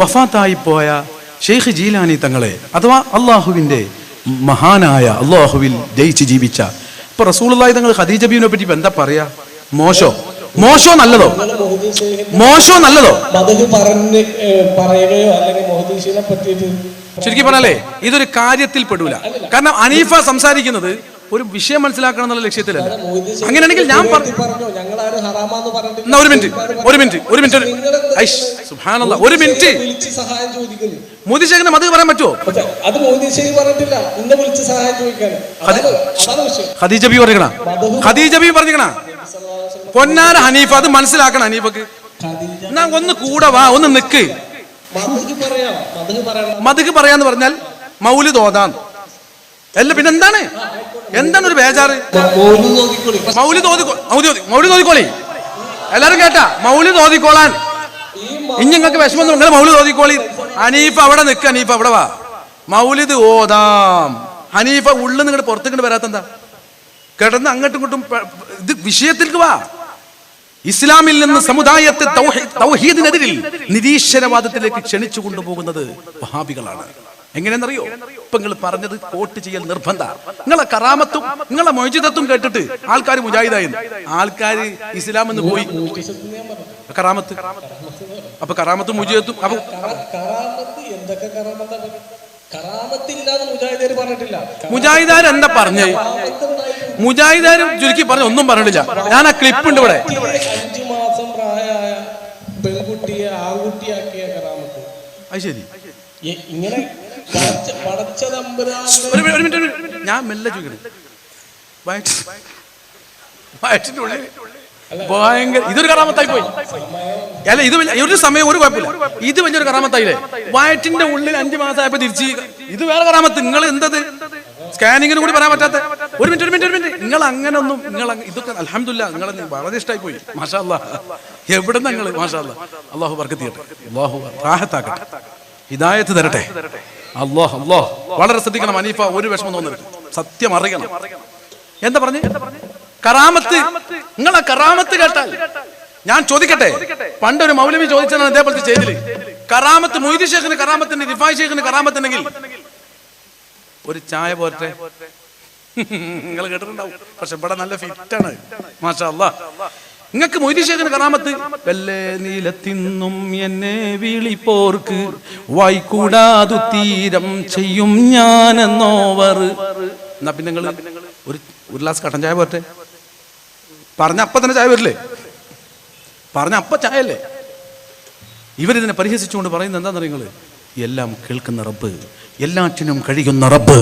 വഫാത്തായി പോയ ഷെയ്ഖ് ജീലാനി തങ്ങളെ അഥവാ അള്ളാഹുവിന്റെ മഹാനായ അള്ളാഹുവിൽ ജയിച്ച് ജീവിച്ച. ഇപ്പൊ റസൂലുള്ളാഹി തങ്ങൾ ഖദീജ ബീവിനെ പറ്റി എന്താ പറയാ? മോശോ? മോശോ നല്ലതോ? മോശോ നല്ലതോ? പറഞ്ഞ് പറയുകയോ അല്ലെങ്കിൽ പറ്റിയിട്ട് ശരിക്കും പറഞ്ഞാലേ ഇതൊരു കാര്യത്തിൽ പെടൂല. കാരണം അനീഫ സംസാരിക്കുന്നത് ഒരു വിഷയം മനസ്സിലാക്കണം എന്നുള്ള ലക്ഷ്യത്തിലല്ല. അങ്ങനെയാണെങ്കിൽ ഞാൻ എന്നാ ഒരു മിനിറ്റ് ഒരു മിനിറ്റ് ഒരു മിനിറ്റ്. ഐഷ്, സുബ്ഹാനല്ലാഹ്, ഒരു മിനിറ്റ്. മോദി ശേഖരന് അത് പറയാൻ പറ്റുമോ ഹദീജബി അത് ഹദീജബി പറഞ്ഞാ പറഞ്ഞിട്ടില്ല. ഇന്നെ വിളിച്ച് സഹായം വിഷയം. ഖദീജ ബി പറഞ്ഞിക്കണ? ഖദീജ ബി പറഞ്ഞിക്കണ? പൊന്നാര ഹനീഫ അത് മനസ്സിലാക്കണം ഹനീഫക്ക്. എന്നാ ഒന്ന് കൂടെ വാ ഒന്ന് നിക്ക്. മധുക്ക് പറയാന്ന് പറഞ്ഞാൽ മൗലി തോതാൻ അല്ല പിന്നെ എന്താണ്? എന്താണ് ഒരു ബേജാറ്? മൗലി തോതിക്കോളി മൗലി തോതി- മൗലി തോതിക്കോളി എല്ലാരും കേട്ടാ? മൗലി തോതിക്കോളാൻ ഇനി നിങ്ങൾക്ക് വിഷമം നിങ്ങൾ മൗലി തോതിക്കോളി ഹനീഫ് അവിടെ നിക്ക് അനീഫ് അവിടെ വാ. മൗലിദ് ഓതാം. ഹനീഫ ഉള്ളിൽ നിങ്ങൾ പുറത്തേക്ക് വരാത്ത എന്താ കിടന്ന് അങ്ങോട്ടും ഇങ്ങോട്ടും ഇത് വിഷയത്തിലേക്ക് വാ. ഇസ്ലാമിൽ നിന്ന് സമുദായത്തെ തൗഹീദിനെതിരിൽ നിരീശ്വരവാദത്തിലേക്ക് ക്ഷണിച്ചു കൊണ്ടുപോകുന്നത് വഹാബികളാണ്. എങ്ങനെയെന്നറിയോ? ഇപ്പൊ നിങ്ങൾ പറഞ്ഞത് കോട്ട് ചെയ്യൽ നിർബന്ധ. നിങ്ങളെ കറാമത്തും നിങ്ങളെ മൊയ്ജിതത്തും കേട്ടിട്ട് ആൾക്കാർ മുജാഹിദായി ആൾക്കാർ ഇസ്ലാം എന്ന് പോയി. കറാമത്ത്. അപ്പൊ കറാമത്തും മുജിതത്വം അപ്പൊ എന്തൊക്കെ മുജാഹിദാർ എന്താ പറഞ്ഞേ. മുജാഹിദാരും ചുരുക്കി പറഞ്ഞ ഒന്നും പറഞ്ഞില്ല ഞാൻ ആ ക്ലിപ്പ് ഉണ്ട് ഇവിടെ. അഞ്ചു മാസം പ്രായമായ പെൺകുട്ടിയെ ആൺകുട്ടിയാക്കിയ കറാമത്ത്. അത് ശരി. ഇങ്ങനെ ഒരു മിനിറ്റ്, ഞാൻ മെല്ലെ ചോദിക്കണേ വയറ്റിന്റെ ഉള്ളിൽ ഭയങ്കര ഇതൊരു കറാമത്തായി പോയി. അല്ല ഇത് ഒരു സമയം ഒരു കുഴപ്പമില്ല. ഇത് വലിയൊരു കറാമത്തായില്ലേ? വയറ്റിന്റെ ഉള്ളിൽ അഞ്ചു മാസമായപ്പോ തിരിച്ച് ഇത് വേറെ കറാമത്ത്. നിങ്ങൾ എന്തത്? സ്കാനിങ്ങിന് കൂടി പറയാൻ പറ്റാത്ത ഒരു മിനിറ്റ് ഒരു മിനിറ്റ് ഒരു മിനിറ്റ്. നിങ്ങൾ അങ്ങനെ ഒന്നും നിങ്ങൾ ഇതൊക്കെ അലഹമില്ല നിങ്ങൾ വളരെ ഇഷ്ടമായി പോയി. മാഷാ അല്ലാ എവിടെ നിങ്ങൾ മാഷാ അല്ലാ അള്ളാഹു വർക്ക് ചെയ്യട്ടെ അള്ളാഹു റാഹത്താക്കട്ടെ. ഹിദായത്ത് തരട്ടെ. അള്ളാഹ് അള്ളാഹ്. വളരെ ശ്രദ്ധിക്കണം അനീഫ ഒരു വിഷമം തോന്നരുത്. സത്യം അറിയണം. എന്താ പറഞ്ഞു? കറാമത്ത്. നിങ്ങളെ കറാമത്ത് കേട്ടാൽ ഞാൻ ചോദിക്കട്ടെ? പണ്ടൊരു മൗലവി ചോദിച്ചാണ് ഇതേപോലത്തെ ചെയ്തിൽ കറാമത്ത് മൊയ്തി ഷേഖിന് കറാമത്തിന്റെ റിഫായ് ഷേഖിന് കറാമത്തുണ്ടെങ്കിൽ ഒരു ചായ പോരട്ടെ? നിങ്ങൾ കേട്ടിട്ടുണ്ടാവും. പക്ഷെ ഇവിടെ നല്ല ഫിറ്റാണ്. മാഷാ അല്ലാ നിങ്ങൾക്ക് മൊയ്തി ഷേഖിന് കറാമത്ത്? വെല്ലേ നീലത്തിന്നും എന്നെ വിളിപ്പോർക്ക്? വായിക്കൂടാതു തീരം ചെയ്യും ഞാനെന്നോവർ. എന്നാ പിന്നെ നിങ്ങൾ ഒരു ഒരു ഗ്ലാസ് കട്ടൻ ചായ പോരട്ടെ? പറഞ്ഞ അപ്പ തന്നെ ചായ വരില്ലേ? പറഞ്ഞ അപ്പ ചായ അല്ലേ ഇവരിതിനെ പരിഹസിച്ചുകൊണ്ട് പറയുന്നത് എന്താണെന്ന് നിങ്ങൾ എല്ലാം കേൾക്കുന്ന റബ്ബ് എല്ലാറ്റിനും കഴിയുന്ന റബ്ബ്.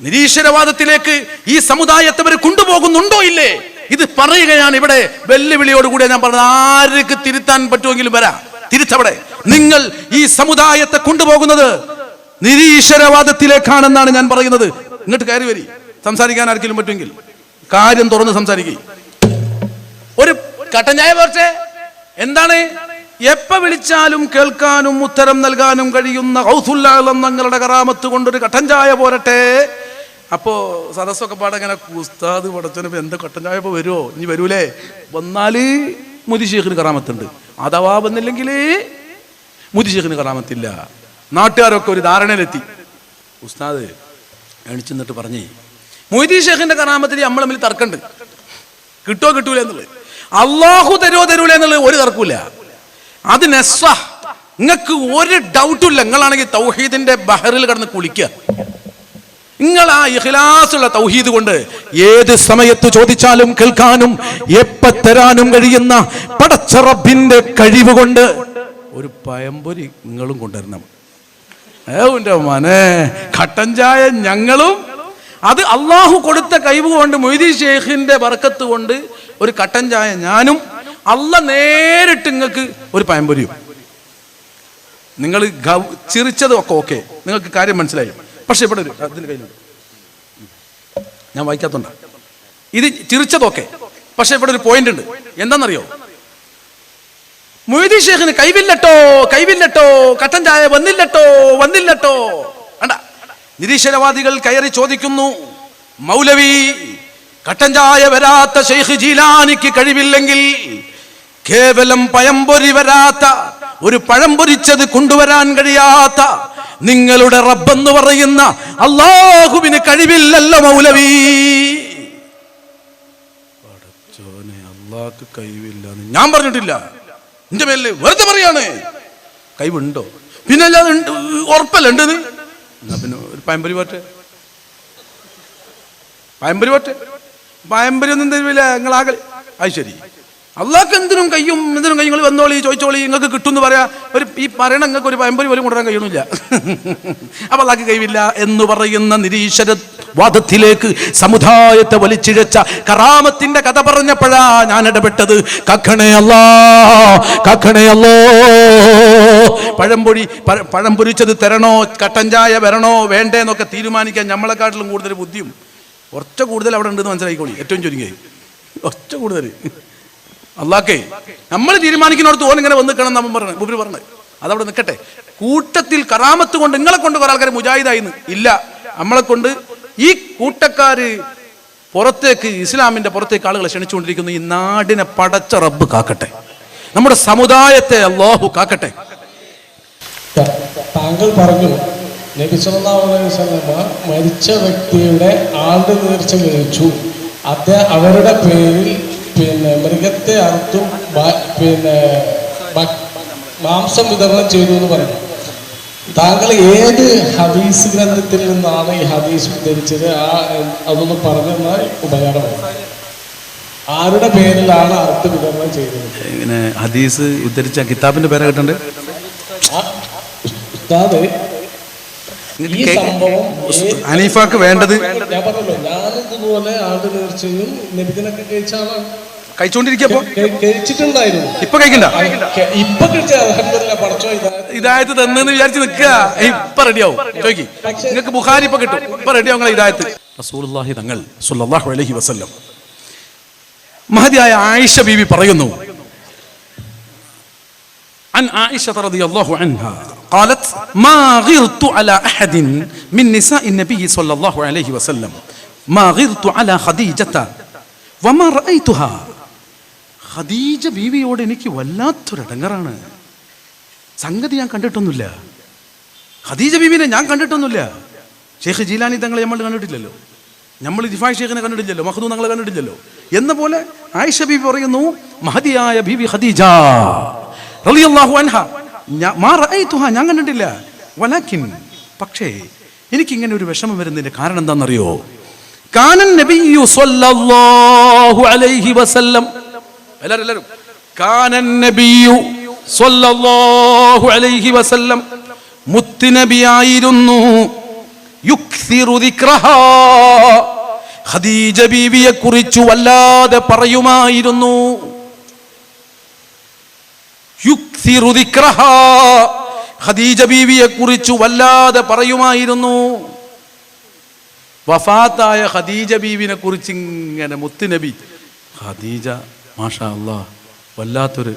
നിരീശ്വരവാദത്തിലേക്ക് ഈ സമുദായത്തെ കൊണ്ടുപോകുന്നുണ്ടോ ഇല്ലേ? ഇത് പറയുകയാണ് ഇവിടെ വെല്ലുവിളിയോടുകൂടി ഞാൻ പറഞ്ഞത്. ആർക്ക് തിരുത്താൻ പറ്റുമെങ്കിലും വരാം. തിരിച്ചവിടെ. നിങ്ങൾ ഈ സമുദായത്തെ കൊണ്ടുപോകുന്നത് നിരീശ്വരവാദത്തിലേക്കാണെന്നാണ് ഞാൻ പറയുന്നത്. ഇങ്ങോട്ട് കയറി വരി. സംസാരിക്കാൻ ആർക്കെങ്കിലും പറ്റുമെങ്കിൽ. കാര്യം തുറന്ന് സംസാരിക്കുക ഒരു കട്ടഞ്ഞായ പോർച്ചെ. എന്താണ്? എപ്പ വിളിച്ചാലും കേൾക്കാനും ഉത്തരം നൽകാനും കഴിയുന്ന ഹൗസുല്ലാങ്ങളുടെ കറാമത്ത് കൊണ്ടൊരു കട്ടൻ ചായ പോരട്ടെ. അപ്പോ സദസ്സൊക്കെ പാടങ്ങനെ ഉസ്താദ് പടച്ചനപ്പ് എന്താ കട്ടൻ ചായ ഇപ്പോൾ വരുമോ ഇനി വരൂലേ? വന്നാൽ മുതിശേഖിന് കറാമത്തുണ്ട്. അഥവാ വന്നില്ലെങ്കിൽ മുതിശേഖിന് കറാമത്തില്ല. നാട്ടുകാരൊക്കെ ഒരു ധാരണയിലെത്തി. ഉസ്താദ് എണിച്ചു നിന്നിട്ട് പറഞ്ഞേ മൊയ്തി ഷേഖിന്റെ കറാമത്തിൽ നമ്മൾ തമ്മിൽ തർക്കണ്ട്. കിട്ടോ കിട്ടൂല എന്നുള്ളത്. അള്ളാഹു തരുമോ തരൂല എന്നുള്ളത് ഒരു തർക്കൂല അത് നെസ്വ. നിങ്ങൾക്ക് ഒരു ഡൗട്ടും ഇല്ല. നിങ്ങളാണെങ്കിൽ തൗഹീദിന്റെ ബഹറിൽ കടന്ന് കുളിക്കുക നിങ്ങൾ ആ ഇഹ്ലാസുള്ള തൗഹീദ് കൊണ്ട് ഏത് സമയത്ത് ചോദിച്ചാലും കേൾക്കാനും എപ്പ തരാനും കഴിയുന്ന പടച്ച റബ്ബിന്റെ കഴിവ് കൊണ്ട് ഒരു പയമ്പൊരി നിങ്ങളും കൊണ്ടുവരണം. ഏവന്റെ മനെ കട്ടൻ ചായ ഞങ്ങളും. അത് അള്ളാഹു കൊടുത്ത കഴിവ് കൊണ്ട് മൊയ്തി ഷേഖിന്റെ വറക്കത്ത് കൊണ്ട് ഒരു കട്ടൻ ചായ ഞാനും. അല്ല നേരിട്ട് നിങ്ങൾക്ക് ഒരു പയമ്പൊരിയും. നിങ്ങൾ ചിരിച്ചതൊക്കെ ഓക്കെ. നിങ്ങൾക്ക് കാര്യം മനസ്സിലായി. പക്ഷെ ഇവിടെ ഒരു അതിന് കയ്യിലുണ്ട്. ഞാൻ വായിക്കാത്തോണ്ട. ഇത് ചിരിച്ചതൊക്കെ പക്ഷെ ഇവിടെ ഒരു പോയിന്റ് ഉണ്ട്. എന്താണെന്നറിയോ? മൊയ്തീ ഷേഖിന് കൈവില്ലട്ടോ കൈവില്ലട്ടോ കട്ടൻ ചായ വന്നില്ലട്ടോ വന്നില്ലട്ടോ. അണ്ട നിരീശ്വരവാദികൾ കയറി ചോദിക്കുന്നു മൗലവി കട്ടൻ ചായ വരാത്ത ഷെയ്ഖ് ജീലാനിക്ക് കഴിവില്ലെങ്കിൽ കേവലം പയംപൊരി വരാത്ത ഒരു പഴം പൊരിച്ചത് കൊണ്ടുവരാൻ കഴിയാത്ത നിങ്ങളുടെ റബ്ബെന്ന് പറയുന്ന അള്ളാഹുവിന് കഴിവില്ലല്ലോ മൗലവി. പടച്ചോനെ അള്ളാഹ്ക്ക് കഴിവില്ല ഞാൻ പറഞ്ഞിട്ടില്ല. എന്റെ പേരിൽ വെറുതെ പറയാണ്. കഴിവുണ്ടോ? പിന്നെ അല്ലാതെ ഉറപ്പല്ല ഉണ്ട് എന്നാ പിന്നെ ഒരു പയമ്പരി പോട്ടെ. പയമ്പരി പോട്ടെ. പയമ്പരി ഒന്നും തരുവില്ല നിങ്ങളാകെ അത് ശരി. അള്ളാഹ്ക്ക് എന്തിനും കയ്യും എന്തിനും കയ്യും നിങ്ങൾ വന്നോളി ചോദിച്ചോളി നിങ്ങൾക്ക് കിട്ടും എന്ന് പറയാ. ഒരു ഈ പറയണ നിങ്ങൾക്ക് ഒരു പയമ്പരി പോലും കൊണ്ടുവരാൻ കഴിയണില്ല അപ്പൊ അള്ളാഹ്ക്ക് കഴിവില്ല എന്ന് പറയുന്ന നിരീശ്വര വാദത്തിലേക്ക് സമുദായത്തെ വലിച്ചിഴച്ച കറാമത്തിന്റെ കഥ പറഞ്ഞപ്പോഴാ ഞാൻ ഇടപെട്ടത്. കക്കണേ പഴംപൊടി പഴ- പഴം പൊരിച്ചത് തരണോ കട്ടൻ ചായ വരണോ വേണ്ടേന്നൊക്കെ തീരുമാനിക്കാൻ നമ്മളെക്കാട്ടിലും കൂടുതൽ ബുദ്ധിയും. കുറച്ച് കൂടുതൽ അവിടെ ഉണ്ടെന്ന് മനസ്സിലാക്കിക്കോളി ഏറ്റവും ചുരുങ്ങിയായി കുറച്ച് കൂടുതൽ. അള്ളാക്കേ നമ്മൾ തീരുമാനിക്കുന്നിടത്ത് ഓൻ ഇങ്ങനെ വന്ന് നിൽക്കണം നമ്മൾ പറഞ്ഞു ഉപരി പറഞ്ഞത് അതവിടെ നിൽക്കട്ടെ. കൂട്ടത്തിൽ കറാമത്ത് കൊണ്ട് നിങ്ങളെ കൊണ്ട് കുറെ ആൾക്കാർ മുജാഹിദായിന്ന്. ഇല്ല. നമ്മളെ കൊണ്ട് ഈ കൂട്ടക്കാര് പുറത്തേക്ക് ഇസ്ലാമിന്റെ പുറത്തേക്ക് ആളുകളെ ക്ഷണിച്ചുകൊണ്ടിരിക്കുന്നു. ഈ നാടിനെ പടച്ച റബ്ബ് കാക്കട്ടെ. നമ്മുടെ സമുദായത്തെ അള്ളാഹു കാക്കട്ടെ. താങ്കൾ പറഞ്ഞു മരിച്ച വ്യക്തിയുടെ ആണ്ട് നേർച്ച കഴിച്ചു അത് അവരുടെ പേരിൽ പിന്നെ മൃഗത്തെ അറുത്തും പിന്നെ മാംസം വിതരണം ചെയ്തു എന്ന് പറഞ്ഞു താങ്കൾ ഏത് ഹദീസ് ഗ്രന്ഥത്തിൽ നിന്നാണ് ഈ ഹദീസ് ഉദ്ധരിച്ചത്? ആ അതൊന്ന് പറഞ്ഞു തന്നാൽ ഉപകാരമാണ് ആരുടെ പേരിലാണ് അർത്ഥ വിതരണം ചെയ്തത്? ഇങ്ങനെ ഹദീസ് ഉദ്ധരിച്ച കിതാബിന്റെ പേര് കേട്ടുണ്ട് ഏ- വേണ്ടത്? ഞാൻ പറഞ്ഞല്ലോ ഞാനിതുപോലെ ആണ്ട് നേർച്ചയും നബിദിനൊക്കെ കഴിച്ച ആളാണ്. കഴിച്ചുകൊണ്ടിരിക്കപ്പോ കഴി- കഴിച്ചിട്ടുണ്ടായിരുന്നു ഇപ്പൊ കഴിക്കണ്ട ക- ഇപ്പൊ കഴിച്ച അലഹമില്ല പടച്ചോ ഇതാ ഇതായത്ത് തന്നെന്ന് വിചാരിച്ച് നിൽക്കുക ഇപ്പൊ റെഡിയാവും ചോയ്ക്ക് നിങ്ങൾക്ക് ബുഖാരി ഇപ്പൊ കിട്ടും ഇപ്പൊ റെഡിയാവും നിങ്ങളെ ഇതായത്ത് റസൂലുള്ളാഹി തങ്ങൾ സല്ലല്ലാഹു അലൈഹി വസല്ലം മഹതിയായ ആയിഷ ബീവി പറയുന്നു عن عائشة رضي الله عنها قالت ما غرت على أحد من نساء النبي صلى الله عليه وسلم ما غرت على خديجة وما رأيتها ഖദീജ ബീവിയോട് എനിക്ക് വല്ലാത്തൊരടങ്ങറാണ്. സംഗതി ഞാൻ കണ്ടിട്ടൊന്നുമില്ല. ഖദീജ ബീവിനെ ഞാൻ കണ്ടിട്ടൊന്നുമില്ല. ഷെയ്ഖ് ജീലാനി തങ്ങളെ നമ്മൾ കണ്ടിട്ടില്ലല്ലോ. നമ്മൾ ദിഫായ് ഷെയ്ഖിനെ കണ്ടിട്ടില്ലല്ലോ. മഹദൂ തങ്ങളെ കണ്ടിട്ടില്ലല്ലോ. എന്ന പോലെ ആയിഷ ബീബി പറയുന്നു മഹദിയായ ബീവി ഖദീജ. റളിയല്ലാഹു അൻഹ. ഞാൻ കണ്ടിട്ടില്ല. വലാക്കിൻ. പക്ഷേ എനിക്കിങ്ങനെ ഒരു വിഷമം വരുന്നതിന്റെ കാരണം എന്താണെന്നറിയോ? കാനൻ നബിയു സല്ലല്ലാഹു അലൈഹി വസല്ലം എല്ലാരും എല്ലാരും. കാനൻ നബിയു സ്വല്ലല്ലാഹു അലൈഹി വസല്ലം മുത്തുനബിയായിരുന്നു. ഖദീജ ബീവിയെ കുറിച്ച് വല്ലാതെ പറയുമായിരുന്നു. ഖദീജ ബീവിയെ കുറിച്ച് വല്ലാതെ പറയുമായിരുന്നു. വഫാത്തായ ഖദീജ ബീവിനെ കുറിച്ച് ഇങ്ങനെ മുത്തുനബി ഖദീജ മാഷാ അള്ളാഹ് വല്ലാത്തൊരു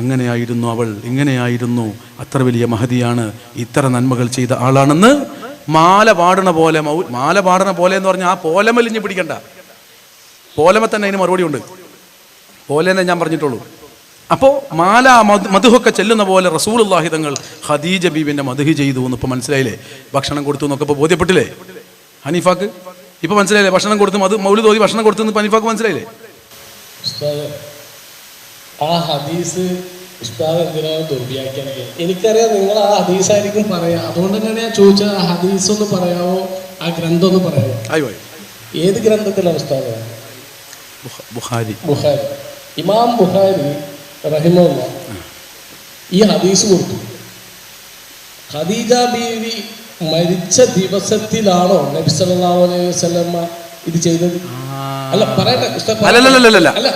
അങ്ങനെയായിരുന്നു അവൾ ഇങ്ങനെയായിരുന്നു. അത്ര വലിയ മഹതിയാണ് ഇത്ര നന്മകൾ ചെയ്ത ആളാണെന്ന് മാല പാടണ പോലെ മാല പാടണ പോലെ എന്ന് പറഞ്ഞാൽ ആ പോലമലിഞ്ഞ് പിടിക്കണ്ട. പോലമ തന്നെ അതിന് മറുപടി ഉണ്ട്. പോലെന്നെ ഞാൻ പറഞ്ഞിട്ടുള്ളൂ. അപ്പോൾ മാല മധു മധുഹൊക്കെ ചെല്ലുന്ന പോലെ റസൂലുള്ളാഹി തങ്ങൾ ഖദീജ ബീബിന്റെ മധുഹി ചെയ്തു എന്ന് മനസ്സിലായില്ലേ? ഭക്ഷണം കൊടുത്തു എന്നൊക്കെ ഇപ്പൊ ബോധ്യപ്പെട്ടില്ലേ? ഹനീഫാക്ക്? ഇപ്പൊ മനസ്സിലായില്ലേ? ഭക്ഷണം കൊടുത്തു മത് മൗലി തോതി ഭക്ഷണം കൊടുത്തു ഹനീഫാക്ക് മനസ്സിലായില്ലേ? ഉസ്താദ് ആ ഹദീസ് ഉസ്താദ് എന്തിനാണ് ദുർവ്യാഖ്യാനിക്കുക എനിക്കറിയാം നിങ്ങൾ ആ ഹദീസായിരിക്കും പറയാ. അതുകൊണ്ട് തന്നെയാണ് ഞാൻ ചോദിച്ചത്? ആ ഹദീസ് ഒന്ന് പറയാമോ ആ ഗ്രന്ഥം ഒന്ന് പറയാമോ ഏത് ഗ്രന്ഥത്തിലാണ് ഉസ്താദ്? Bukhari Bukhari. ഇമാം ബുഹാരി റഹിമുള്ള ഈ ഹദീസ് കൊടുത്തു. ഖദീജ ബീവി മരിച്ച ദിവസത്തിലാണോ നബി സല്ലല്ലാഹു അലൈഹി വസല്ലമ ഇത് ചെയ്തത്. അല്ല പറയട്ടെ പറയട്ടെ. അല്ല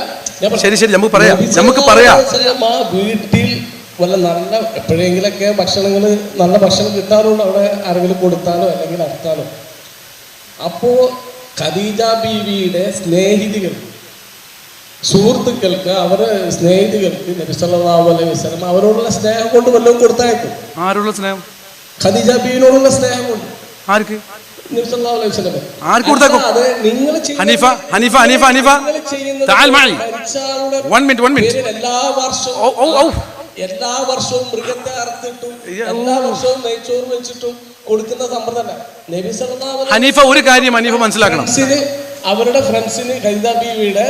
ശരി ശരി നമുക്ക് പറയാം. നമുക്ക് പറയാം. ആ വീട്ടിൽ വല്ല നല്ല എപ്പോഴെങ്കിലൊക്കെ ഭക്ഷണങ്ങൾ നല്ല ഭക്ഷണം കിട്ടാറുണ്ട് അവിടെ ആരെങ്കിലും കൊടുത്താലോ അല്ലെങ്കിൽ അർത്താലോ അപ്പോ ഖദീജ ബീവിയുടെ സ്നേഹിതികൾ സുഹൃത്തുക്കൾക്ക് അവരെ സ്നേഹിതികൾക്ക് നബി സല്ലല്ലാഹു അലൈഹി അവരോടുള്ള സ്നേഹം കൊണ്ട് വല്ലതും കൊടുത്തയക്കും ആരോടുള്ള സ്നേഹം? ഖദീജ ബീവിനോടുള്ള സ്നേഹം കൊണ്ട്. ആർക്ക്? ആർക്ക് കൊടുത്തേക്കും? ഹനീഫ, ഹനീഫ, ഹനീഫ, ഹനീഫ. താൽ മഅി. വൺ മിനിറ്റ് വൺ മിനിറ്റ് എല്ലാ വർഷവും എല്ലാ മൃഗത്തെ അറുത്തിട്ടും എല്ലാ വർഷവും നെയ്ച്ചോറ് വെച്ചിട്ടും കൊടുക്കുന്ന സമ്പ്രദായമല്ല നബി ഹനീഫ ഒരു കാര്യം ഹനീഫ മനസ്സിലാക്കണം അവരുടെ ഫ്രണ്ട്സിന് ഖൈദ ബീവിയുടെ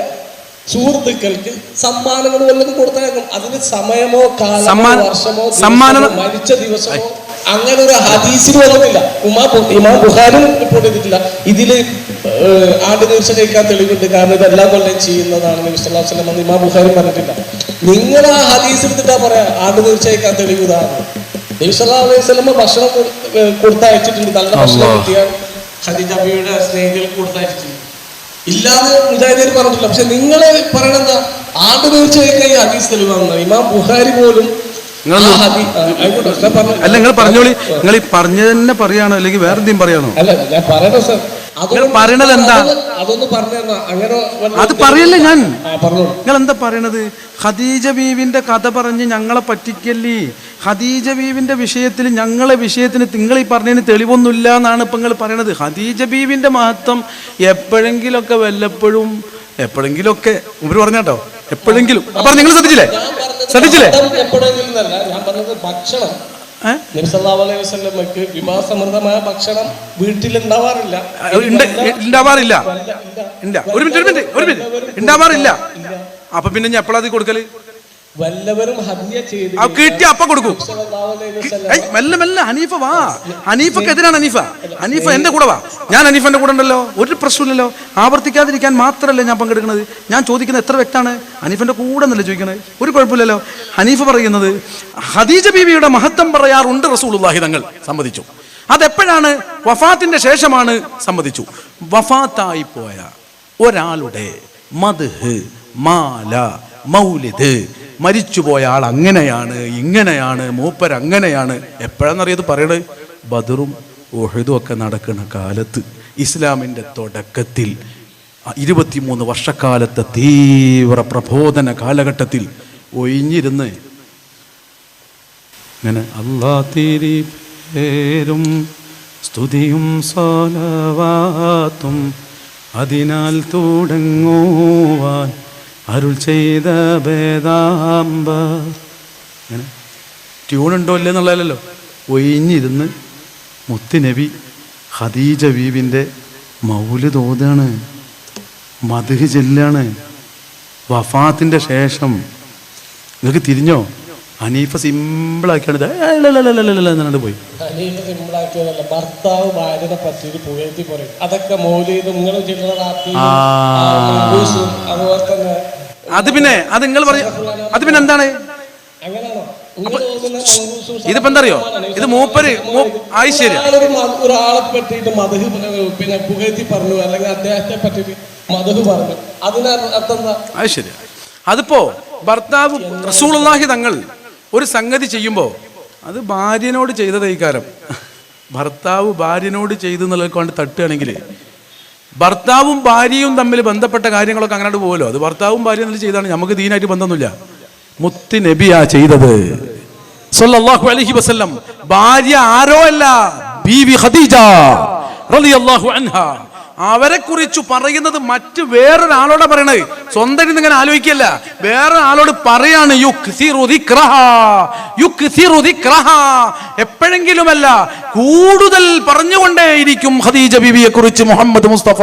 സുഹൃത്തുക്കൾക്ക് സമ്മാനങ്ങൾ വല്ലതും കൊടുത്തേക്കും അതിന് സമയമോ കാലമോ വർഷമോ സമ്മാനം- മരിച്ച ദിവസമോ അങ്ങനെ ഒരു ഹദീസിൽ വന്നിട്ടില്ല. ഉമാ ഇമാം ബുഖാരി റിപ്പോർട്ട് ചെയ്തിട്ടില്ല. ഇതിൽ ആണ്ട് നേർച്ച കഴിക്കാൻ തെളിവുണ്ട്? കാരണം ഇതെല്ലാം കൊല്ലം ചെയ്യുന്നതാണ് നബി അലൈഹി വസല്ലം എന്ന് ഇമാം ബുഖാരി പറഞ്ഞിട്ടില്ല. നിങ്ങൾ ആ ഹദീസ് എടുത്തിട്ടാ പറയാ ആണ്ട് നേർച്ച കഴിക്കാൻ തെളിവ് ഇതാണ്? നബി സല്ലല്ലാഹു അലൈഹി വസല്ലം ഭക്ഷണം കൊടുത്തയച്ചിട്ടുണ്ട്. നല്ല ഭക്ഷണം. കിട്ടിയാൽ ഖദീജ അബിയുടെ സ്നേഹികൾ കൊടുത്തയച്ചിട്ടുണ്ട്. ഇല്ലാതെ മുജാഹിദീർ പറഞ്ഞിട്ടില്ല. പക്ഷെ നിങ്ങൾ പറയണെന്താ ആണ്ട് നേർച്ച കഴിക്കാൻ ഈ ഹദീസ് തെളിവാണെന്ന് ഇമാം ബുഖാരി പോലും നിങ്ങൾ. അല്ല നിങ്ങൾ പറഞ്ഞോളി. നിങ്ങൾ ഈ പറഞ്ഞത് തന്നെ പറയാണോ അല്ലെങ്കിൽ വേറെ എന്തെങ്കിലും പറയാണോ അല്ല ഞാൻ പറയണ സർ നിങ്ങൾ പറയണത് എന്താ? അതൊന്ന് പറഞ്ഞു തന്നാ അങ്ങനെ അത് പറയല്ലേ ഞാൻ? നിങ്ങൾ എന്താ പറയണത്? ഖദീജ ബീവിന്റെ കഥ പറഞ്ഞ് ഞങ്ങളെ പറ്റിക്കല്ലേ? ഖദീജ ബീവിന്റെ വിഷയത്തിൽ ഞങ്ങളെ വിഷയത്തിന് നിങ്ങൾ ഈ പറഞ്ഞതിന് തെളിവൊന്നുമില്ല എന്നാണ് ഇപ്പൊ നിങ്ങൾ പറയണത്. ഖദീജ ബീവിന്റെ മഹത്വം എപ്പോഴെങ്കിലൊക്കെ വല്ലപ്പോഴും എപ്പോഴെങ്കിലൊക്കെ ഇവർ പറഞ്ഞാട്ടോ. എപ്പോഴെങ്കിലും. അപ്പൊ നിങ്ങൾ ശ്രദ്ധിച്ചില്ലേ? ശ്രദ്ധിച്ചില്ലേ? ഞാൻ പറഞ്ഞത് ഭക്ഷണം. ഭക്ഷണം വീട്ടിൽ ഉണ്ടാവാറില്ല ഉണ്ട് ഉണ്ടാവാറില്ല ഇല്ല. ഒരു മിനിറ്റ് ഒരു മിനിറ്റ് ഒരു മിനിറ്റ്. ഉണ്ടാവാറില്ല അപ്പൊ പിന്നെ ഞാൻ എപ്പോഴാ അത് കൊടുക്കൽ? വല്ലവരും ഹദിയ ചെയ്ത് ആ കിട്ടി അപ്പൊ കൊടുക്കും. മെല്ല മെല്ല മെല്ലെ മെല്ലെ ഹനീഫ വാ. ഹനീഫക്ക് എതിരാണ് ഹനീഫ. ഹനീഫ എന്റെ കൂടെ വാ. ഞാൻ ഹനീഫന്റെ കൂടെ ഉണ്ടല്ലോ. ഒരു പ്രശ്നമില്ലല്ലോ ആവർത്തിക്കാതിരിക്കാൻ മാത്രമല്ല ഞാൻ പങ്കെടുക്കുന്നത്? ഞാൻ ചോദിക്കുന്നത് എത്ര വ്യക്താണ് ഹനീഫന്റെ കൂടെ എന്നല്ലേ ചോദിക്കണത്? ഒരു കുഴപ്പമില്ലല്ലോ. ഹനീഫ പറയുന്നത് ഹദീജ ബീവിയുടെ മഹത്വം പറയാറുണ്ട് റസൂലുള്ളാഹി തങ്ങൾ. സമ്മതിച്ചു. അതെപ്പോഴാണ്? വഫാത്തിന്റെ ശേഷമാണ് സമ്മതിച്ചു. വഫാത്തായി പോയ ഒരാളുടെ മദ്ഹ് മാല മൗലിദ് മരിച്ചുപോയ ആൾ അങ്ങനെയാണ് ഇങ്ങനെയാണ് മൂപ്പർ അങ്ങനെയാണ്. എപ്പോഴാണെന്നറിയത് പറയണത്? ബദറും ഉഹദും ഒക്കെ നടക്കുന്ന കാലത്ത് ഇസ്ലാമിന്റെ തുടക്കത്തിൽ ഇരുപത്തിമൂന്ന് വർഷക്കാലത്തെ തീവ്ര പ്രബോധന കാലഘട്ടത്തിൽ ഒഴിഞ്ഞിരുന്ന് ഇങ്ങനെ അള്ളാ തിരി പേരും സ്തുതിയും സോലവാത്തും അതിനാൽ തുടങ്ങുവാൻ അരുൾ ചെയ്ത ഭേദാമ്പ അങ്ങനെ ട്യൂണുണ്ടോ ഇല്ലേ എന്നുള്ളതല്ലോ ഒഴിഞ്ഞിരുന്ന് മുത്തുനബി ഖദീജ വീവിന്റെ മൗൽ തോതാണ് മധുഹ് ചെല്ലാണ് വഫാത്തിന്റെ ശേഷം നിങ്ങൾക്ക് തിരിഞ്ഞോ ഹനീഫ സിമ്പിളാക്കിയാണ് എന്നാണ്ട് പോയി ഖലീഫ സിമ്പിളാക്കിയതല്ല ഭർത്താവ് ഭാര്യനെ പറ്റിയിട്ട് പുകഴ്ത്തി പറയും അതൊക്കെ മൗലീദ് നിങ്ങൾ അതുപോലെ തന്നെ അത് പിന്നെ അത് നിങ്ങൾ പറഞ്ഞു അത് പിന്നെ എന്താണ്? ഇതിപ്പോ എന്തറിയോ? ഇത് മൂപ്പര് ആയിശ്ശേരി ഒരാളെ പറ്റിയിട്ട് മധു പിന്നെ പുകഴ്ത്തി പറഞ്ഞു അല്ലെങ്കിൽ അദ്ദേഹത്തെ പറ്റിയിട്ട് മധു പറഞ്ഞു. അതിന് അർത്ഥം എന്താ? അത് ശരി അതിപ്പോ ഭർത്താവ് റസൂളാഹി തങ്ങൾ ഒരു സംഗതി ചെയ്യുമ്പോൾ അത് ഭാര്യനോട് ചെയ്ത തൈക്കാരം ഭർത്താവ് ഭാര്യനോട് ചെയ്തു എന്നുള്ളത് കൊണ്ട് തട്ടുകയാണെങ്കിൽ ഭർത്താവും ഭാര്യയും തമ്മിൽ ബന്ധപ്പെട്ട കാര്യങ്ങളൊക്കെ അങ്ങനെ പോകുമല്ലോ അത് ഭർത്താവും ഭാര്യയും തമ്മിൽ ചെയ്താണ്. നമുക്ക് ദീനായിട്ട് ബന്ധമൊന്നുമില്ല. മുത്തി നബിയാ ചെയ്തത്. സല്ലല്ലാഹു അലൈഹി വസല്ലം ഭാര്യ ആരോ അല്ല? ബീവി ഖദീജ റളിയല്ലാഹു അൻഹ. അവരെ കുറിച്ച് പറയുന്നത് മറ്റ് വേറൊരാളോട് പറയണത്. സ്വന്തം ഇങ്ങനെ ആലോചിക്കല്ല. വേറൊരാളോട് പറയാണ്. എപ്പോഴെങ്കിലുമല്ല കൂടുതൽ പറഞ്ഞുകൊണ്ടേയിരിക്കും ഖദീജ ബിബിയെ കുറിച്ച് മുഹമ്മദ് മുസ്തഫ.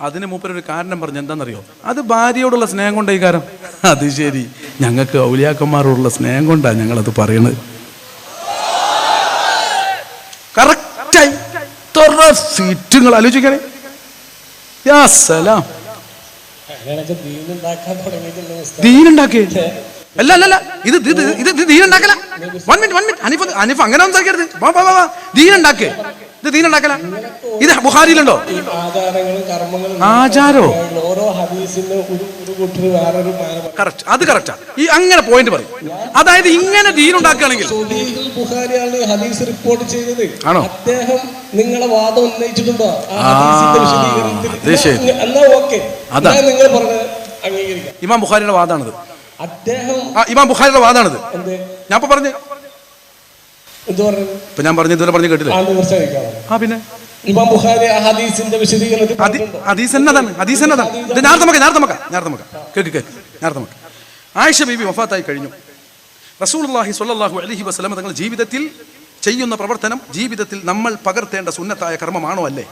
അതിന് മൂപ്പരൊരു കാരണം പറഞ്ഞു എന്താണെന്നറിയോ? അത് ഭാര്യയോടുള്ള സ്നേഹം കൊണ്ടേ കാരണം അത് ശരി. ഞങ്ങൾക്ക് ഔലിയാക്കന്മാരോടുള്ള സ്നേഹം കൊണ്ടാണ് ഞങ്ങളത് പറയണത്. ഫിറ്റുകൾ ആലോചിക്കണേ. യാ സലാം. ദീനുണ്ടാക്കി അല്ല അല്ല അല്ല. ഇത് ഇത് ഇത് ദീൻ ഉണ്ടാക്കല. One minute one minute Anif Anif അങ്ങനെ സംസാരിക്കരുത് വാ വാ വാ ദീൻ ദീനുണ്ടാക്ക് ഇത് ദീനുണ്ടാക്കല ഇത് ബുഹാരിയിലുണ്ടോ ആചാരോ? കറക്റ്റ് അത് കറക്റ്റാ ഈ അങ്ങനെ പോയിന്റ് പറയും. അതായത് ഇങ്ങനെ ദീനുണ്ടാക്കുകയാണെങ്കിൽ സുഹീഹുൽ ബുഖാരിയാണ് ഹദീസ് റിപ്പോർട്ട് ചെയ്തത് ആണോ? അദ്ദേഹം നിങ്ങളെ വാദം ഉന്നയിച്ചിട്ടുണ്ടോ. എന്നാ- ഓക്കെ അതാ. നിങ്ങൾ പറഞ്ഞത് അംഗീകരിക്കാം ഇമാം ബുഖാരിയുടെ വാദമാണിത് അദ്ദേഹം ഇമാം ബുഖാരിയുടെ വാദമാണിത് എന്ത്? ഞാൻ ഇപ്പൊ പറഞ്ഞു? ഇപ്പൊ ഞാൻ പറഞ്ഞു ഇതുവരെ പറഞ്ഞു കേട്ടില്ലേ. ആ പിന്നെ? ഇമാം ബുഖാരി ഹദീസിന്റെ വിശദീകരണത്തിൽ? ഹദീസ് എന്നതാണ് ഹദീസ് എന്നതാണ്. ഇത് കേക്ക് കേക്ക് ആയിഷ ബീബി വഫാത്തായി കഴിഞ്ഞു. അലൈഹി തങ്ങൾ ജീവിതത്തിൽ ചെയ്യുന്ന പ്രവർത്തനം ജീവിതത്തിൽ നമ്മൾ പകർത്തേണ്ട സുന്നത്തായ കർമ്മമാണോ അല്ലേ?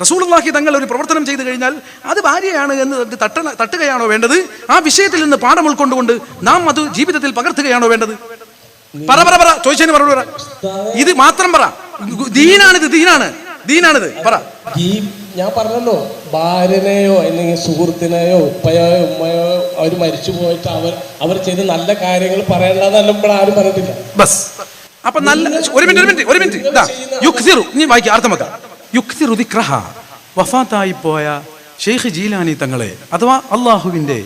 റസൂലുള്ളാഹി തങ്ങൾ ഒരു പ്രവർത്തനം ചെയ്തു കഴിഞ്ഞാൽ അത് ഭാര്യയാണ് എന്ന് തട്ട തട്ടുകയാണോ വേണ്ടത്? ആ വിഷയത്തിൽ നിന്ന് പാഠം ഉൾക്കൊണ്ടുകൊണ്ട് നാം അത് ജീവിതത്തിൽ പകർത്തുകയാണോ വേണ്ടത്? പറ പറ പറ. ചോദിച്ചതിന് മറുപടി പറ. ഇത് മാത്രം പറ. ദീനാണിത് ദീനാണ്. ദീനാണിത്. പറ. ഞാൻ പറഞ്ഞല്ലോ ഭാര്യനെയോ അല്ലെങ്കിൽ സുഹൃത്തിനെയോ ഉപ്പയോ ഉമ്മയോ അവർ മരിച്ചു പോയിട്ട് അവർ അവർ ചെയ്ത നല്ല കാര്യങ്ങൾ പറയണ്ടെന്നല്ല ആരും പറഞ്ഞിട്ടില്ല. ബസ്. അപ്പൊ നല്ല ഒരു മിനിറ്റ് ഒരു മിനിറ്റ് ഒരു മിനിറ്റ്. ഇതാ നീ വായിക്കാം അർത്ഥം വെക്കാം. യുക്തിറു റുദിക്രഹ വഫാത്തായി പോയ ഷെയ്ഖ് ജീലാനി തങ്ങളെ അഥവാ അള്ളാഹുവിന്റെ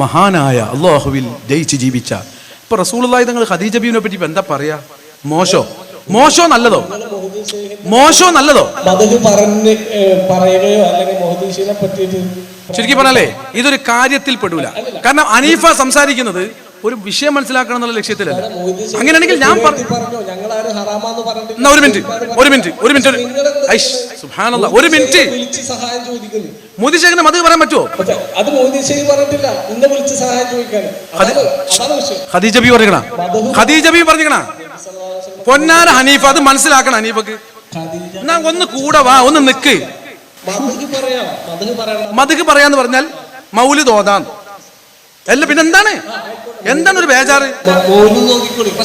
മഹാനായ അള്ളാഹുവിൽ ജയിച്ച് ജീവിച്ച. ഇപ്പൊ റസൂലുള്ളാഹി തങ്ങൾ ഖദീജ ബീവിനെ പറ്റി ഇപ്പൊ എന്താ പറയാ? മോശോ? മോശോ നല്ലതോ? മോശോ നല്ലതോ? പറഞ്ഞ് പറയുകയോ അല്ലെങ്കിൽ പറ്റിയിട്ട് ശരിക്കും പറഞ്ഞാലേ ഇതൊരു കാര്യത്തിൽ പെടൂല. കാരണം അനീഫ സംസാരിക്കുന്നത് ഒരു വിഷയം മനസ്സിലാക്കണം എന്നുള്ള ലക്ഷ്യത്തിലല്ല. അങ്ങനെയാണെങ്കിൽ ഞാൻ പറഞ്ഞു? പറഞ്ഞു എന്നാ ഒരു മിനിറ്റ് ഒരു മിനിറ്റ് ഒരു മിനിറ്റ് ഐഷ് സുബ്ഹാനല്ലാ ഒരു മിനിറ്റ്. മോദി ശേഖരൻ അത് പറയാൻ പറ്റുമോ അത് മോദി പറഞ്ഞിട്ടില്ല. ഇന്നെ വിളിച്ച് സഹായം ചോദിക്കാൻ ഖദീജ ബി പറഞ്ഞിക്കണ? ഖദീജ ബി പറഞ്ഞിക്കണ? പൊന്നാര ഹനീഫ അത് മനസ്സിലാക്കണം ഹനീഫക്ക്. എന്നാ ഒന്ന് കൂടെ വാ ഒന്ന് നിക്ക്. മധുക്ക് പറയാന്ന് പറഞ്ഞാൽ മൗലി തോതാൻ അല്ല പിന്നെ എന്താണ്? എന്താണ് ഒരു ബേജാറ്?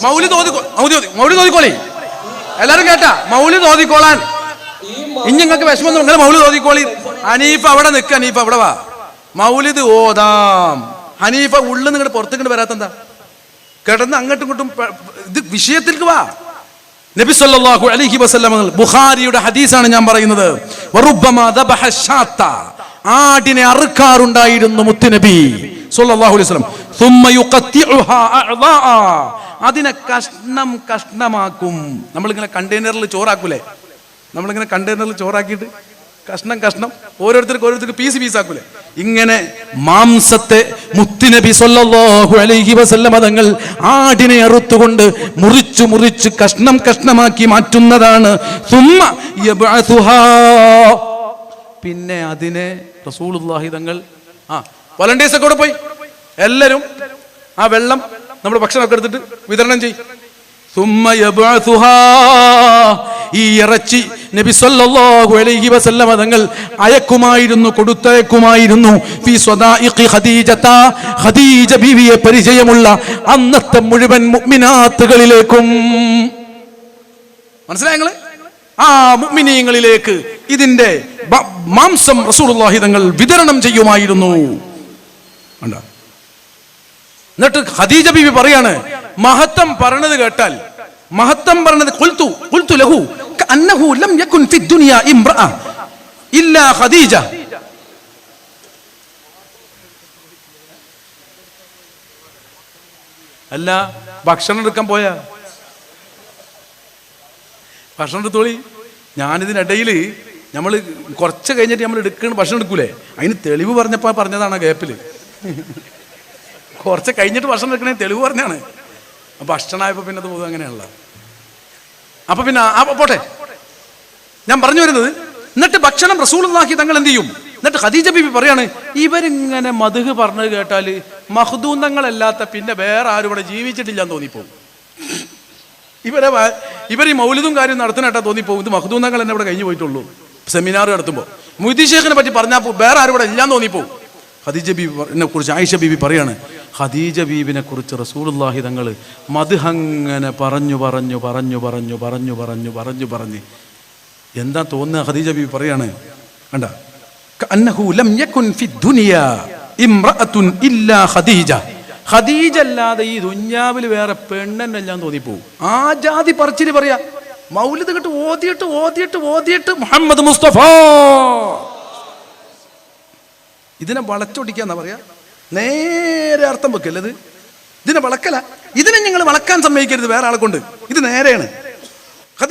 മൗലി തോതി മൗലി തോതിക്കോളി എല്ലാരും കേട്ടാ? മൗലി തോതിക്കോളാൻ ഇനി നിങ്ങൾക്ക് വിഷമം നിങ്ങൾ മൗലി തോതിക്കോളി ഹനീഫ് അവിടെ നിൽക്ക ഹനീഫ് അവിടെ വാ. മൗലിദ് ഓതാം. ഹനീഫ ഉള്ളിൽ നിങ്ങളുടെ പുറത്തേക്ക് വരാത്തെന്താ കിടന്ന് അങ്ങോട്ടും ഇങ്ങോട്ടും ഇത് വിഷയത്തിലേക്ക് വാ. നബി സല്ലല്ലാഹു അലൈഹി വസല്ലം ബുഖാരിയുടെ ഹദീസാണ് ഞാൻ പറയുന്നത്. വറുബ്ബമ ദബഹ ഷാത്ത. ആടിനെ അറുക്കാറുണ്ടായിരുന്നു മുത്തുനബി. സല്ലല്ലാഹു അലൈഹി വസല്ലം. യുഖത്തിഉഹാ അതിനെ കഷ്ണം കഷ്ണമാക്കും. നമ്മളിങ്ങനെ കണ്ടെയ്നറിൽ ചോറാക്കൂലേ? നമ്മളിങ്ങനെ കണ്ടെയ്നറിൽ ചോറാക്കിയിട്ട് കഷ്ണം കഷ്ണം ഓരോരുത്തർക്ക് ഓരോരുത്തർക്ക് പീസ് പീസാക്കൂലേ ഇങ്ങനെ മാംസത്തെ മുത്തിനബി സല്ലല്ലാഹു അലൈഹി വസല്ല തങ്ങൾ ആടിനെ അറുത്തുകൊണ്ട് മുറിച്ചു മുറിച്ച് കഷ്ണം കഷ്ണമാക്കി മാറ്റുന്നതാണ്. പിന്നെ അതിനെ റസൂലുള്ളാഹി തങ്ങൾ ആ വളണ്ടിയേഴ്സ് ഒക്കെ കൂടെ പോയി. എല്ലാവരും ആ വെള്ളം നമ്മുടെ ഭക്ഷണമൊക്കെ എടുത്തിട്ട് വിതരണം ചെയ്യും. ഈ ഇറച്ചി നബി സല്ലല്ലാഹു അലൈഹി വസല്ലമ തങ്ങൾ അയക്കുമായിരുന്നു കൊടുത്തയക്കുമായിരുന്നു. ഫി സ്വദാഇഖി ഖദീജത. ഖദീജ ബീവിയെ പരിചയമുള്ള അന്നത്തെ മുഴുവൻ മുഅ്മിനാത്തുകളിലേക്കും. മനസ്സിലായ നിങ്ങൾ? ആ മുഅ്മിനീങ്ങളിലേക്ക് ഇതിന്റെ മാംസം റസൂലുള്ളാഹി തങ്ങൾ വിതരണം ചെയ്യുമായിരുന്നു. കണ്ടോ? എന്നിട്ട് ഖദീജ ബിബി പറയാണ് മഹത്വം പറഞ്ഞത് കേട്ടാൽ മഹത്വം പറഞ്ഞത് കൊൽത്തു കൊൽത്തു ലഹു അന്നഹു ലം യകുൻ ഫി ദുനിയ ഇംറഅ ഇല്ലാ ഖദീജ. അല്ല ഭക്ഷണം എടുക്കാൻ പോയാ? ഭക്ഷണം എടുത്തോളി. ഞാനിതിനിടയിൽ നമ്മൾ കുറച്ച് കഴിഞ്ഞിട്ട് നമ്മൾ എടുക്കണ ഭക്ഷണം എടുക്കൂലേ? അതിന് തെളിവ് പറഞ്ഞപ്പോൾ പറഞ്ഞതാണ് ഗ്യാപ്പിൽ? കുറച്ച് കഴിഞ്ഞിട്ട് ഭക്ഷണം എടുക്കണേ തെളിവ് പറഞ്ഞാണ്. ഭക്ഷണമായപ്പോ പിന്നെ അത് പൊതുവെ അങ്ങനെയുള്ള അപ്പൊ പിന്നെ പോട്ടെ. ഞാൻ പറഞ്ഞു വരുന്നത് എന്നിട്ട് ഭക്ഷണം റസൂളാക്കി തങ്ങൾ എന്ത് ചെയ്യും? എന്നിട്ട് ഖദീജ ബീബി പറയാണ് ഇവരിങ്ങനെ മധുഹ് പറഞ്ഞത് കേട്ടാൽ മഹദൂന്തങ്ങളല്ലാത്ത പിന്നെ വേറെ ആരും ഇവിടെ ജീവിച്ചിട്ടില്ല എന്ന് തോന്നിപ്പോകും ഇവരെ ഇവർ ഈ മൗലിതും കാര്യം നടത്തുന്നേട്ടാ തോന്നിപ്പോകും ഇത് മഹദൂന്തങ്ങൾ എന്നെ ഇവിടെ കഴിഞ്ഞു പോയിട്ടുള്ളൂ. സെമിനാർ നടത്തുമ്പോൾ മുയ്തി പറ്റി പറഞ്ഞാൽ വേറെ ആരും ഇവിടെ ഇല്ലാന്ന് തോന്നിപ്പോകും ഖദീജ ബീബിനെ കുറിച്ച് ആയിഷ ബീബി പറയാണ് ഖദീജ ബീബിനെ കുറിച്ച് റസൂലുള്ളാഹി തങ്ങൾ മധുഹങ്ങനെ പറഞ്ഞു പറഞ്ഞു പറഞ്ഞു പറഞ്ഞു പറഞ്ഞു പറഞ്ഞു പറഞ്ഞു പറഞ്ഞ്. എന്താ തോന്നുക ഖദീജ ബീബി പറയാണ് ഇല്ലാ ഖദീജ. ഖദീജ അല്ലാതെ ഈ ദുഞ്ഞാവിൽ വേറെ പെണ്ണെന്നെ ഞാൻ തോന്നിപ്പോവും. ആ ജാതി പറച്ചിൽ പറയാ. മൗലിദ് കിട്ട് ഓതിയിട്ട് ഓതിയിട്ട് ഓതിയിട്ട് മുഹമ്മദ് മുസ്തഫ. ഇതിനെ വളച്ചൊടിക്കാന്നാ പറയാ? നേരെ അർത്ഥം വെക്കല്ലേ ഇത്? ഇതിനെ വളക്കല. ഇതിനെ ഞങ്ങൾ വളക്കാൻ സമ്മതിക്കരുത് വേറെ ആളെ കൊണ്ട്. ഇത് നേരെയാണ്.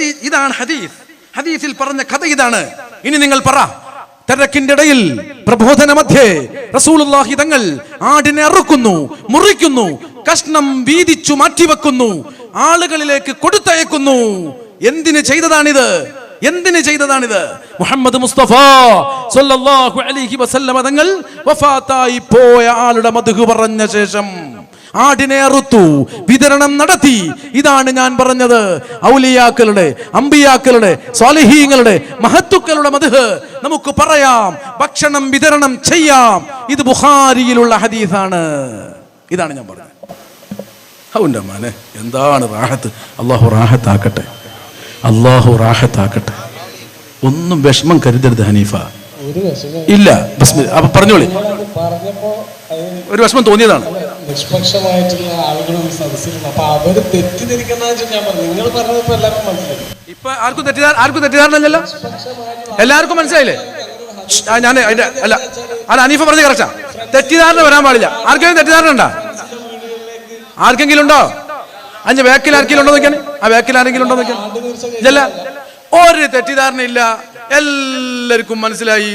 ഇതാണ് ഹദീസ്. ഹദീസിൽ പറഞ്ഞ കഥ ഇതാണ്. ഇനി നിങ്ങൾ പറ. തിരക്കിന്റെ ഇടയിൽ പ്രബോധന മധ്യേ റസൂലുള്ളാഹി തങ്ങൾ ആടിനെ അറുക്കുന്നു മുറിക്കുന്നു കഷ്ണം വീതിച്ചു മാറ്റിവെക്കുന്നു ആളുകളിലേക്ക് കൊടുത്തയക്കുന്നു. എന്തിന് ചെയ്തതാണിത്? എന്തിന് ചെയ്തതാണിത്? മുഹമ്മദ് മുസ്തഫ സല്ലല്ലാഹു അലൈഹി വസല്ലമ തങ്ങൾ വഫാത്തായി പോയ ആളുടെ മധുഹു പറഞ്ഞ ശേഷം ആടിനെ അറുത്തു വിതരണം നടത്തി. ഇതാണ് ഞാൻ പറഞ്ഞത്. ഔലിയാക്കളുടെ അമ്പിയാക്കളുടെ സ്വാലിഹീങ്ങളുടെ മഹത്തുക്കളുടെ മധു നമുക്ക് പറയാം. ഭക്ഷണം വിതരണം ചെയ്യാം. ഇത് ബുഹാരിയിലുള്ള ഹദീസാണ്. ഇതാണ് ഞാൻ പറഞ്ഞത്. അവന്റെ മാനെ എന്താണ് റാഹത്ത്? അള്ളാഹു റാഹത്താക്കട്ടെ. അള്ളാഹു റാഹത്താക്കട്ടെ. ഒന്നും വിഷമം കരുതരുത് ഹനീഫ. ഇല്ല അപ്പൊ പറഞ്ഞോളി. ഒരു വിഷമം തോന്നിയതാണ്. നിഷ്പക്ഷമായിട്ടുള്ള ആളുകളും അപ്പൊ അവർ തെറ്റിദ്ധരിക്കുന്ന നിങ്ങൾ പറഞ്ഞപ്പോ എല്ലാവർക്കും മനസ്സിലായി. ഇപ്പൊ ആർക്കും തെറ്റിദ്ധാ ആർക്കും തെറ്റിദ്ധാരണല്ലോ എല്ലാവർക്കും മനസ്സിലായില്ലേ? ഞാൻ അതിന്റെ അല്ല. അല്ല അനീഫ പറഞ്ഞ കറക്റ്റാ തെറ്റിദ്ധാരണ വരാൻ പാടില്ല. ആർക്കെങ്കിലും തെറ്റിദ്ധാരണ ഉണ്ടോ? ആർക്കെങ്കിലും ഉണ്ടോ? അഞ്ച് ബാക്കിൽ ആർക്കെങ്കിലും ഉണ്ടോ നോക്കിയാണ് ആ ബാക്കിൽ ആരെങ്കിലും ഉണ്ടോ നോക്കാൻ ഇല്ല. ഒരു തെറ്റിദ്ധാരണ ഇല്ല എല്ലാവർക്കും മനസ്സിലായി.